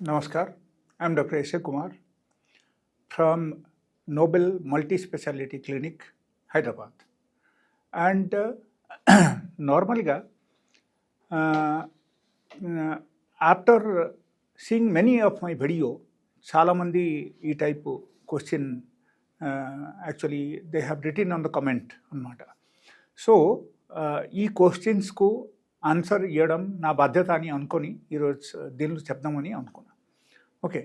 Namaskar, I am Dr. S. A. Kumar from Nobel Multi Speciality Clinic, Hyderabad. And uh, normally, uh, uh, after seeing many of my video, చాలా మంది ఈ type question actually they have return on the comment అనమాట so ఈ క్వశ్చన్స్కు answer ఇవ్వడం నా బాధ్యత అని అనుకొని ఈరోజు దీనిలో చెప్దామని అనుకున్నా ఓకే.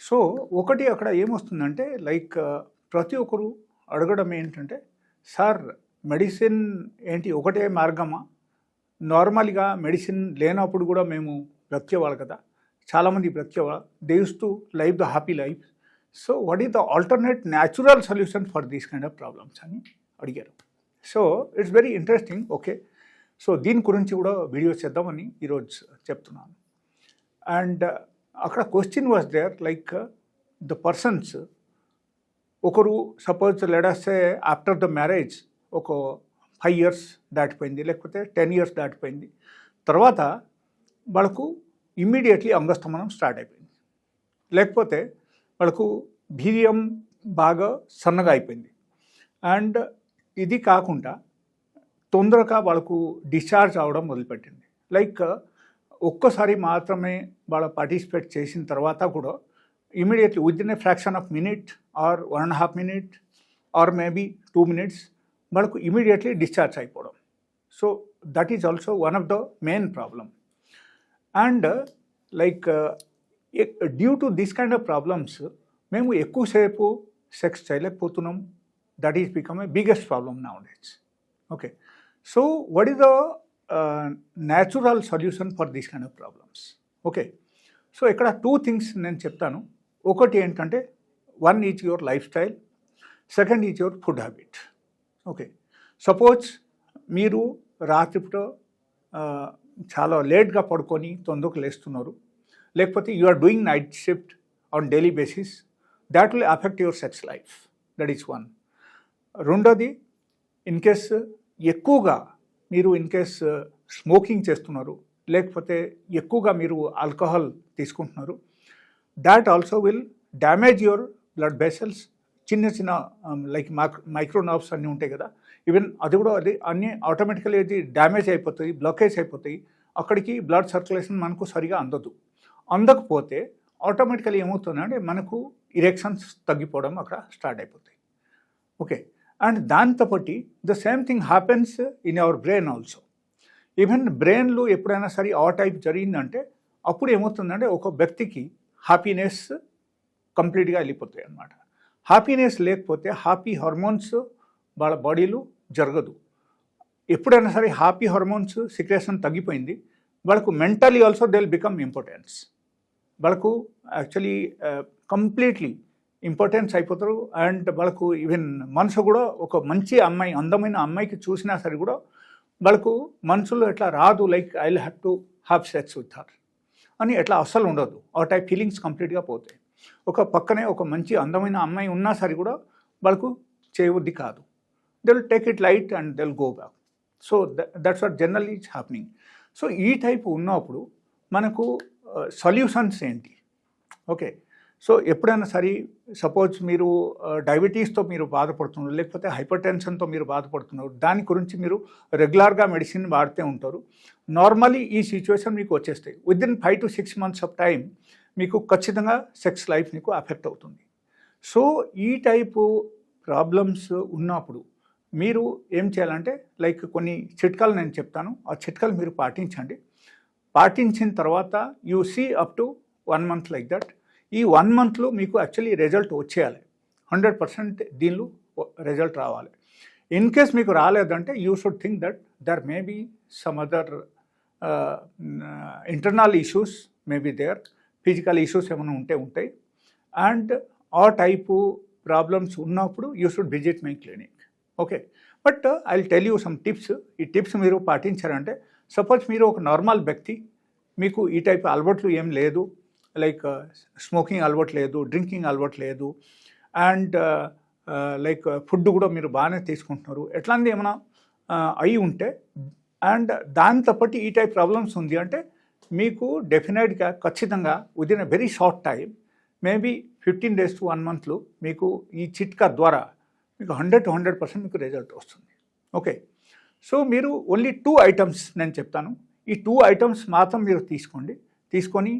సో ఒకటి అక్కడ ఏమొస్తుందంటే లైక్ ప్రతి ఒక్కరు అడగడం ఏంటంటే సార్ మెడిసిన్ ఏంటి ఒకటే మార్గమా? నార్మల్గా మెడిసిన్ లేనప్పుడు కూడా మేము బ్రతికేవాళ్ళు కదా. చాలామంది బ్రతికేవాళ్ళు. They use to life the happy life. So what is the alternate natural solution for these kind of problems అని అడిగారు. So it's very interesting. Okay. So దీని గురించి కూడా వీడియో చేద్దామని ఈరోజు చెప్తున్నాను. అండ్ అక్కడ question was there like the persons ఒకరు సపోజ్ లెడస్తే ఆఫ్టర్ ద మ్యారేజ్ ఒక ఫైవ్ ఇయర్స్ దాటిపోయింది లేకపోతే టెన్ ఇయర్స్ దాటిపోయింది. తర్వాత వాళ్ళకు ఇమ్మీడియట్లీ అంగస్తమనం స్టార్ట్ అయిపోయింది. లేకపోతే వాళ్ళకు భీర్యం బాగా సన్నగా అయిపోయింది. అండ్ ఇది కాకుండా తొందరగా వాళ్ళకు డిశ్చార్జ్ అవడం మొదలుపెట్టింది. లైక్ uh, ఒక్కసారి మాత్రమే వాళ్ళ పార్టిసిపేట్ చేసిన తర్వాత కూడా immediately within a fraction of minute or one and half minute or maybe two minutes వాళ్ళకు ఇమీడియట్లీ డిశ్చార్జ్ అయిపోవడం. So that is also one of the main problem. And like due to this kind of problems మేము ఎక్కువసేపు sex చేయలేకపోతున్నాం. That is become a biggest problem నా ఉండేజ్ okay. So what is the natural solution for these kind of problems okay so ఇక్కడ two things నేను చెప్తాను. ఒకటి ఏంటంటే one is your lifestyle second is your food habit okay suppose మీరు రాత్రిపూట చాలా లేట్గా పడుకొని తొందరకు లేస్తున్నారు. లేకపోతే you are doing night shift on daily basis that will affect your sex life that is one రెండోది ఇన్ కేస్ ఎక్కువగా మీరు ఇన్ కేస్ స్మోకింగ్ చేస్తున్నారు లేకపోతే ఎక్కువగా మీరు ఆల్కహాల్ తీసుకుంటున్నారు that also will damage your blood vessels చిన్న చిన్న లైక్ మైక్రో మైక్రోనాబ్స్ అన్నీ ఉంటాయి కదా ఈవెన్ అది కూడా అది అన్నీ ఆటోమేటికలీ అది డ్యామేజ్ అయిపోతాయి బ్లాకేజ్ అయిపోతాయి. అక్కడికి బ్లడ్ సర్క్యులేషన్ మనకు సరిగా అందదు. అందకపోతే ఆటోమేటికలీ ఏమవుతుందంటే మనకు ఇరెక్షన్స్ తగ్గిపోవడం అక్కడ స్టార్ట్ అయిపోతాయి. Okay and దాంతోపాటి the same thing happens in our brain also even బ్రెయిన్లో ఎప్పుడైనా సరే ఆ టైప్ జరిగిందంటే అప్పుడు ఏమవుతుందంటే ఒక వ్యక్తికి హ్యాపీనెస్ కంప్లీట్గా వెళ్ళిపోతాయి అన్నమాట. హ్యాపీనెస్ లేకపోతే హ్యాపీ హార్మోన్స్ వాళ్ళ బాడీలో జరగదు. ఎప్పుడైనా సరే హ్యాపీ హార్మోన్స్ సిక్రేషన్ తగ్గిపోయింది. వాళ్ళకు mentally also they will become impotence వాళ్ళకు యాక్చువల్లీ కంప్లీట్లీ uh, ఇంపార్టెన్స్ అయిపోతారు. అండ్ వాళ్ళకు ఈవెన్ మనసు కూడా ఒక మంచి అమ్మాయి అందమైన అమ్మాయికి చూసినా సరే కూడా వాళ్ళకు మనసులో ఎట్లా రాదు like I have to have sex with her అని ఎట్లా అస్సలు ఉండదు. ఆ టైప్ ఫీలింగ్స్ కంప్లీట్గా పోతాయి. ఒక పక్కనే ఒక మంచి అందమైన అమ్మాయి ఉన్నా సరే కూడా వాళ్ళకు చేయవద్ది కాదు. They will take it light and they will go back so that's what general is happening so ఈ టైప్ ఉన్నప్పుడు మనకు uh, సొల్యూషన్స్ ఏంటి? ఓకే సో ఎప్పుడైనా సరే సపోజ్ మీరు డయాబెటీస్తో మీరు బాధపడుతున్నారు లేకపోతే హైపర్ టెన్షన్తో మీరు బాధపడుతున్నారు దాని గురించి మీరు రెగ్యులర్గా మెడిసిన్ వాడుతూ ఉంటారు. నార్మలీ ఈ సిచ్యువేషన్ మీకు వచ్చేస్తాయి. Within five to six months of time మీకు ఖచ్చితంగా సెక్స్ లైఫ్ మీకు అఫెక్ట్ అవుతుంది. సో ఈ టైపు ప్రాబ్లమ్స్ ఉన్నప్పుడు మీరు ఏం చేయాలంటే లైక్ కొన్ని చిట్కాలు నేను చెప్తాను. ఆ చిట్కాలు మీరు పాటించండి. పాటించిన తర్వాత you see up to one month like that. ఈ వన్ మంత్లో మీకు యాక్చువల్లీ రిజల్ట్ వచ్చేయాలి. హండ్రెడ్ పర్సెంట్ దీనిలో రిజల్ట్ రావాలి. ఇన్ కేస్ మీకు రాలేదంటే you should think that there may be some other internal issues may be there physical issues ఏమైనా ఉంటే ఉంటాయి. అండ్ ఆ టైపు ప్రాబ్లమ్స్ ఉన్నప్పుడు you should visit my clinic okay but I tell you some tips ఈ tips మీరు పాటించారంటే suppose మీరు ఒక నార్మల్ వ్యక్తి మీకు ఈ టైప్ అలవాట్లు ఏం లేదు లైక్ స్మోకింగ్ అలవాటు లేదు డ్రింకింగ్ అలవాటు లేదు అండ్ లైక్ ఫుడ్ కూడా మీరు బాగానే తీసుకుంటున్నారు. ఎట్లాంటి ఏమైనా అయి ఉంటే అండ్ దాంతో పాటు ఈ టైప్ ప్రాబ్లమ్స్ ఉంది అంటే మీకు డెఫినెట్గా ఖచ్చితంగా within a very short time maybe fifteen days to one మంత్లో మీకు ఈ చిట్కా ద్వారా మీకు హండ్రెడ్ టు హండ్రెడ్ పర్సెంట్ మీకు రిజల్ట్ వస్తుంది. ఓకే సో మీరు ఓన్లీ టూ ఐటమ్స్ నేను చెప్తాను. ఈ టూ ఐటమ్స్ మాత్రం మీరు తీసుకోండి. తీసుకొని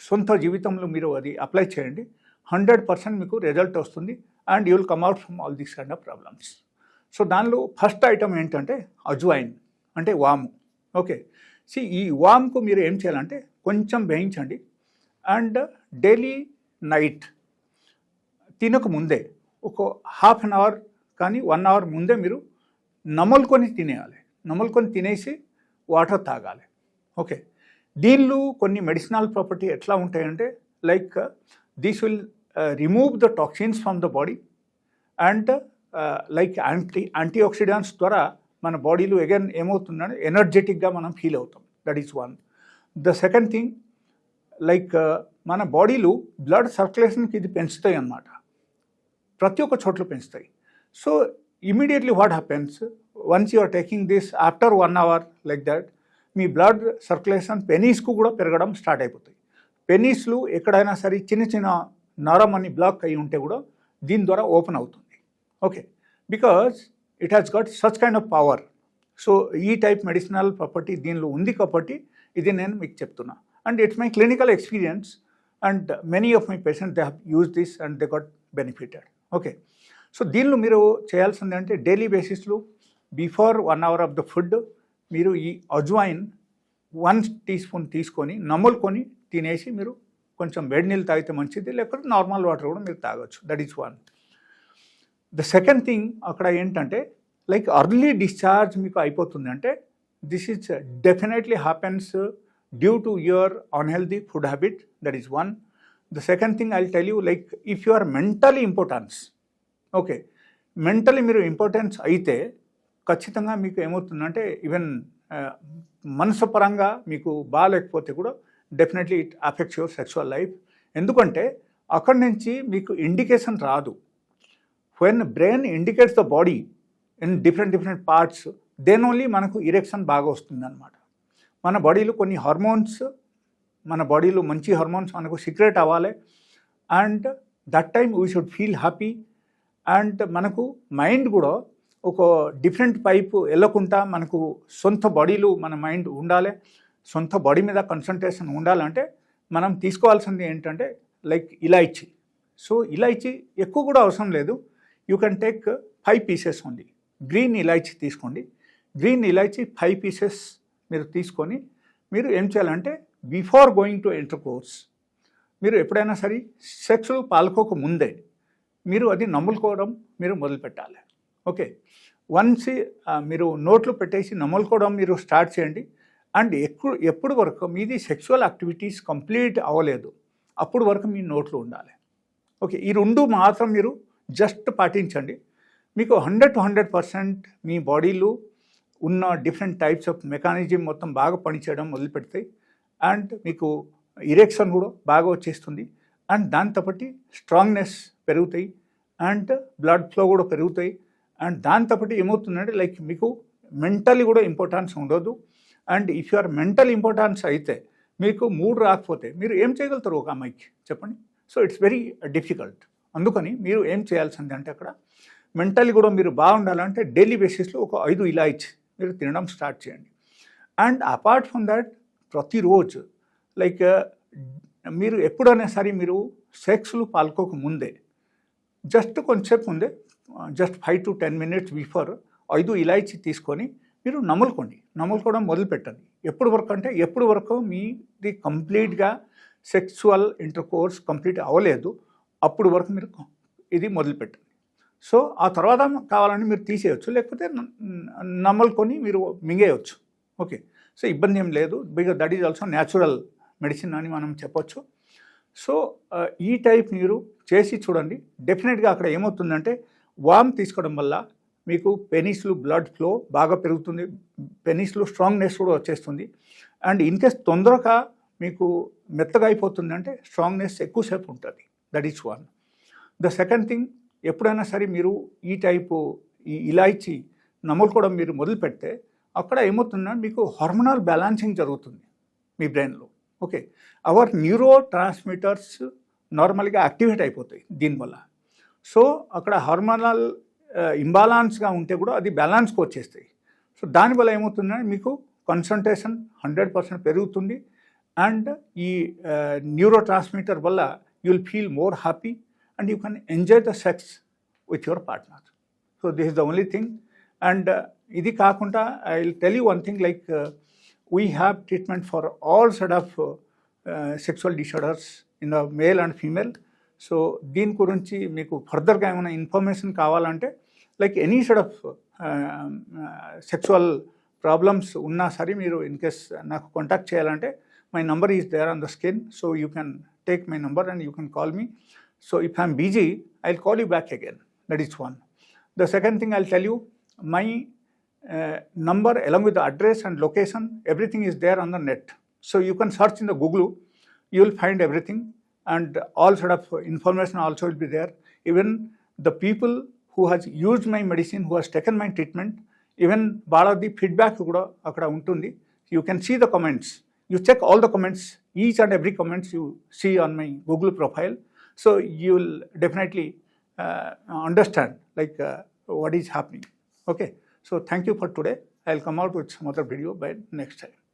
సొంత జీవితంలో మీరు అది అప్లై చేయండి. హండ్రెడ్ పర్సెంట్ మీకు రిజల్ట్ వస్తుంది and you will come out from all these kind of problems so దానిలో ఫస్ట్ ఐటమ్ ఏంటంటే అజ్వైన్ అంటే వాము. ఓకే సి ఈ వామ్కు మీరు ఏం చేయాలంటే కొంచెం వేయించండి. అండ్ డైలీ నైట్ తినక ముందే ఒక హాఫ్ అన్ అవర్ కానీ వన్ అవర్ ముందే మీరు నమలుకొని తినేయాలి. నమలుకొని తినేసి వాటర్ తాగాలి. ఓకే దీనిలో కొన్ని మెడిసినల్ ప్రాపర్టీ ఎట్లా ఉంటాయంటే like this will remove the toxins from the body and like anti anti antioxidants మన బాడీలో అగైన్ ఏమవుతుందంటే ఎనర్జెటిక్గా మనం ఫీల్ అవుతాం. That is one the second thing like మన బాడీలో బ్లడ్ సర్క్యులేషన్కి ఇది పెంచుతాయి అన్నమాట. ప్రతి ఒక్క చోట్ల పెంచుతాయి. So immediately what happens once you are taking this after one hour like that me blood circulation పెనీస్కు కూడా పెరగడం స్టార్ట్ అయిపోతాయి. పెనీస్లు ఎక్కడైనా సరే చిన్న చిన్న నరం అని బ్లాక్ అయి ఉంటే కూడా దీని ద్వారా ఓపెన్ అవుతుంది. Okay. Because it has got such kind of power. So ఈ టైప్ మెడిసినల్ ప్రాపర్టీ దీనిలో ఉంది కాబట్టి ఇది నేను మీకు చెప్తున్నా. And it's my clinical experience and many of my patient they have use this and they got benefited. Okay. So దీనిలో మీరు చేయాల్సింది అంటే డైలీ బేసిస్లో before one hour of the food మీరు ఈ అజ్వాయిన్ వన్ టీ స్పూన్ తీసుకొని నమ్ములుకొని తినేసి మీరు కొంచెం వేడి నీళ్ళు తాగితే మంచిది లేకపోతే నార్మల్ వాటర్ కూడా మీరు తాగొచ్చు. That is one the second thing అక్కడ ఏంటంటే లైక్ అర్లీ డిశ్చార్జ్ మీకు అయిపోతుంది అంటే this is definitely happens due to your unhealthy food habit that is one the second thing I tell you like if you are mentally importance okay mentally మీరు importance అయితే ఖచ్చితంగా మీకు ఏమవుతుందంటే even మనసు పరంగా మీకు బాగాలేకపోతే కూడా definitely it affects your sexual life ఎందుకంటే అక్కడి నుంచి మీకు ఇండికేషన్ రాదు. When brain indicates the body in different different parts then only మనకు ఇరెక్షన్ బాగా వస్తుందన్నమాట. మన బాడీలో కొన్ని హార్మోన్స్ మన బాడీలో మంచి హార్మోన్స్ మనకు సీక్రెట్ అవ్వాలి. And that time we should feel happy and మనకు మైండ్ కూడా ఒక డిఫరెంట్ పైపు వెళ్ళకుండా మనకు సొంత బాడీలు మన మైండ్ ఉండాలి సొంత బాడీ మీద కన్సన్ట్రేషన్ ఉండాలంటే మనం తీసుకోవాల్సింది ఏంటంటే లైక్ ఇలాయిచి సో ఇలాయిచి ఎక్కువ కూడా అవసరం లేదు. You can take five pieces ఉంది గ్రీన్ ఇలాయిచి తీసుకోండి. గ్రీన్ ఇలాయిచి ఫైవ్ పీసెస్ మీరు తీసుకొని మీరు ఏం చేయాలంటే before going to intercourse మీరు ఎప్పుడైనా సరే సెక్స్ పాల్కోక ముందే మీరు అది నమ్ములుకోవడం మీరు మొదలు పెట్టాలి ఓకే. వన్స్ మీరు నోట్లు పెట్టేసి నమ్ములుకోవడం మీరు స్టార్ట్ చేయండి. అండ్ ఎక్కు ఎప్పుడు వరకు మీది సెక్సువల్ యాక్టివిటీస్ కంప్లీట్ అవ్వలేదు అప్పుడు వరకు మీ నోట్లు ఉండాలి. ఓకే. ఈ రెండు మాత్రం మీరు జస్ట్ పాటించండి. మీకు హండ్రెడ్ టు హండ్రెడ్ పర్సెంట్ మీ బాడీలో ఉన్న డిఫరెంట్ టైప్స్ ఆఫ్ మెకానిజం మొత్తం బాగా పనిచేయడం మొదలు పెడతాయి అండ్ మీకు ఇరెక్షన్ కూడా బాగా వచ్చేస్తుంది. అండ్ దాంతోపాటి స్ట్రాంగ్నెస్ పెరుగుతాయి. అండ్ బ్లడ్ ఫ్లో కూడా పెరుగుతాయి. అండ్ దాంతోపాటి ఏమవుతుందంటే లైక్ మీకు మెంటలీ కూడా ఇంపార్టెన్స్ ఉండదు. And if you are mental importance అయితే మీకు మూడు రాకపోతే మీరు ఏం చేయగలుగుతారు ఒక అమ్మాయికి? చెప్పండి. So it's very difficult. అందుకని మీరు ఏం చేయాల్సింది అంటే అక్కడ మెంటలీ కూడా మీరు బాగుండాలంటే డైలీ బేసిస్లో ఒక ఐదు ఇలాచి మీరు తినడం స్టార్ట్ చేయండి. అండ్ అపార్ట్ ఫ్రమ్ దాట్ ప్రతిరోజు లైక్ మీరు ఎప్పుడైనా సరే మీరు సెక్స్లు పాల్కోక ముందే జస్ట్ కొంచెంసేపు ముందే just five to ten minutes before ఐదు ఇలాచి తీసుకొని మీరు నములుకోండి. నములుకోవడం మొదలు పెట్టండి ఎప్పుడు వరకు అంటే ఎప్పుడు వరకు మీది కంప్లీట్గా సెక్సువల్ ఇంటర్ కోర్స్ కంప్లీట్ అవ్వలేదు అప్పుడు వరకు మీరు ఇది మొదలు పెట్టండి సో ఆ తర్వాత కావాలని మీరు తీసేయచ్చు లేకపోతే నమ్మలుకొని మీరు మింగేయచ్చు. ఓకే. సో ఇబ్బంది ఏం లేదు. Because that is also natural medicine అని మనం చెప్పొచ్చు. సో ఈ టైప్ మీరు చేసి చూడండి. డెఫినెట్గా అక్కడ ఏమవుతుందంటే వామ్ తీసుకోవడం వల్ల మీకు పెనిస్లు బ్లడ్ ఫ్లో బాగా పెరుగుతుంది పెనిస్లు స్ట్రాంగ్నెస్ కూడా వచ్చేస్తుంది. అండ్ ఇన్ కేస్ తొందరగా మీకు మెత్తగా అయిపోతుంది అంటే స్ట్రాంగ్నెస్ ఎక్కువసేపు ఉంటుంది. That is one the second thing ఎప్పుడైనా సరే మీరు ఈ టైపు ఈ ఇలాచి నములుకోవడం మీరు మొదలు పెడితే అక్కడ ఏమవుతుందంటే మీకు హార్మోనల్ బ్యాలెన్సింగ్ జరుగుతుంది మీ బ్రెయిన్లో ఓకే అవర్ న్యూరో ట్రాన్స్మిటర్స్ నార్మల్గా యాక్టివేట్ అయిపోతాయి దీనివల్ల. సో అక్కడ హార్మోనల్ ఇంబాలాన్స్గా ఉంటే కూడా అది బ్యాలెన్స్కి వచ్చేస్తాయి. సో దానివల్ల ఏమవుతుందంటే మీకు కాన్సన్ట్రేషన్ హండ్రెడ్ పర్సెంట్ పెరుగుతుంది అండ్ ఈ న్యూరో ట్రాన్స్మిటర్ వల్ల you will feel more happy and you can enjoy the sex with your partner. So this is the only thing and ఇది కాకుండా I will tell you one thing like we have treatment for all side of sexual disorders in the male and female. So దీని గురించి మీకు ఫర్దర్గా ఏమైనా information కావాలంటే like any side of sexual problems ఉన్నా సరే మీరు ఇన్ కేస్ నాకు కాంటాక్ట్ చేయాలంటే my number is there on the screen so you can take my number and you can call me. So if I'm busy I will call you back again. That is one. The second thing I will tell you my number number with with and location everything location everything is there on the net so you can search in the google you will and all sort of information also will be there even the people who has used my medicine who has taken my treatment even వాళ్ళది feedback కూడా అక్కడ ఉంటుంది you can see the comments you check all the comments each and every comments you see on my Google profile so you will definitely understand like what is happening okay so thank you for today i'll come out with some other video by next time